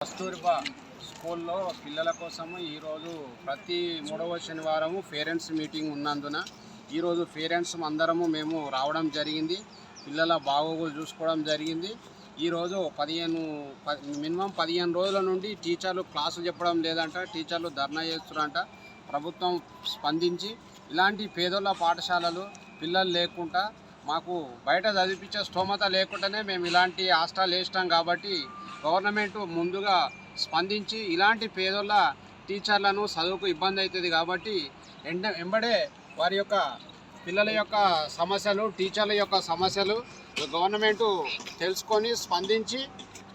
కస్తూరిబా స్కూల్లో పిల్లల కోసము ఈరోజు ప్రతి మూడవ శనివారము పేరెంట్స్ మీటింగ్ ఉన్నందున ఈరోజు పేరెంట్స్ అందరము మేము రావడం జరిగింది. పిల్లల బాగోగులు చూసుకోవడం జరిగింది. ఈరోజు పదిహేను మినిమం పదిహేను రోజుల నుండి టీచర్లు క్లాసులు చెప్పడం లేదంట టీచర్లు ధర్నా చేస్తున్నారంట ప్రభుత్వం స్పందించి ఇలాంటి పేదోళ్ళ పాఠశాలలు పిల్లలు లేకుండా మాకు బయట చదివించే స్తోమత లేకుండానే మేము ఇలాంటి హాస్టల్ వేసినాం కాబట్టి గవర్నమెంట్ ముందుగా స్పందించి ఇలాంటి పేదోళ్ళ టీచర్లను చదువుకు ఇబ్బంది అవుతుంది కాబట్టి ఎండ ఎంబడే వారి యొక్క పిల్లల యొక్క సమస్యలు టీచర్ల యొక్క సమస్యలు గవర్నమెంట్ తెలుసుకొని స్పందించి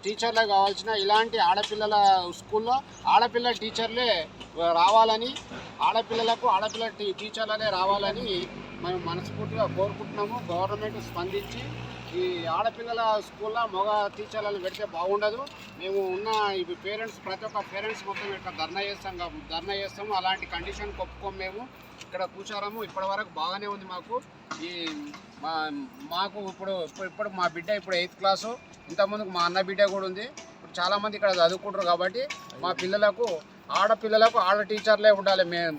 టీచర్లకు కావాల్సిన ఇలాంటి ఆడపిల్లల స్కూల్లో ఆడపిల్ల టీచర్లే రావాలని ఆడపిల్లలకు ఆడపిల్ల టీ టీచర్లనే రావాలని మేము మనస్ఫూర్తిగా కోరుకుంటున్నాము. గవర్నమెంట్ స్పందించి ఈ ఆడపిల్లల స్కూల్లో మగ టీచర్లను పెడితే బాగుండదు. మేము ఉన్న ఈ పేరెంట్స్ ప్రతి ఒక్క పేరెంట్స్ మొత్తం ఇక్కడ ధర్నా చేస్తాం ధర్నా చేస్తాము. అలాంటి కండిషన్ ఒప్పుకోం మేము. ఇక్కడ కూర్చోరాము ఇప్పటివరకు బాగానే ఉంది మాకు. ఈ మా మాకు ఇప్పుడు ఇప్పుడు ఇప్పుడు మా బిడ్డ ఇప్పుడు ఎయిత్ క్లాసు. ఇంతకుముందుకు మా అన్న బిడ్డ కూడా ఉంది. ఇప్పుడు చాలామంది ఇక్కడ చదువుకుంటారు కాబట్టి మా పిల్లలకు ఆడపిల్లలకు ఆడ టీచర్లే ఉండాలి మేము.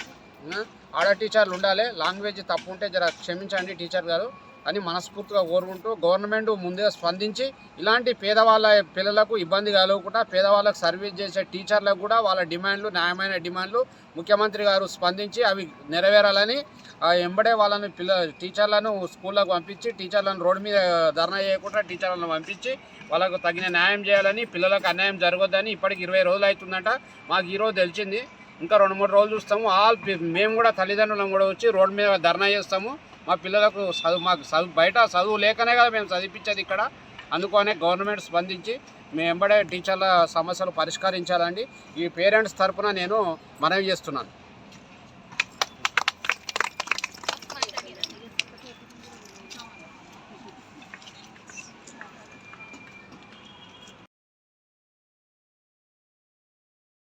ఆడ టీచర్లు ఉండాలి. లాంగ్వేజ్ తప్పు ఉంటే జర క్షమించండి టీచర్ గారు అని మనస్ఫూర్తిగా కోరుకుంటూ గవర్నమెంట్ ముందుగా స్పందించి ఇలాంటి పేదవాళ్ళ పిల్లలకు ఇబ్బంది కలగకుండా పేదవాళ్ళకు సర్వీస్ చేసే టీచర్లకు కూడా వాళ్ళ డిమాండ్లు న్యాయమైన డిమాండ్లు ముఖ్యమంత్రి గారు స్పందించి అవి నెరవేరాలని ఎంబడే వాళ్ళని పిల్ల టీచర్లను స్కూళ్ళకు పంపించి టీచర్లను రోడ్డు మీద ధర్నా చేయకుండా టీచర్లను పంపించి వాళ్ళకు తగిన న్యాయం చేయాలని పిల్లలకు అన్యాయం జరగొద్దని ఇప్పటికి ఇరవై రోజులు అవుతుందంట. మాకు ఈరోజు తెలిసింది. ఇంకా రెండు మూడు రోజులు చూస్తాము. ఆల్ మేము కూడా తల్లిదండ్రులను కూడా వచ్చి రోడ్డు మీద ధర్నా చేస్తాము. మా పిల్లలకు చదువు మాకు చదువు బయట చదువు లేకనే కదా మేము చదివించేది ఇక్కడ. అందుకనే గవర్నమెంట్ స్పందించి మేము ఎంబడే టీచర్ల సమస్యలు పరిష్కరించాలండి. ఈ పేరెంట్స్ తరఫున నేను మనవి చేస్తున్నాను.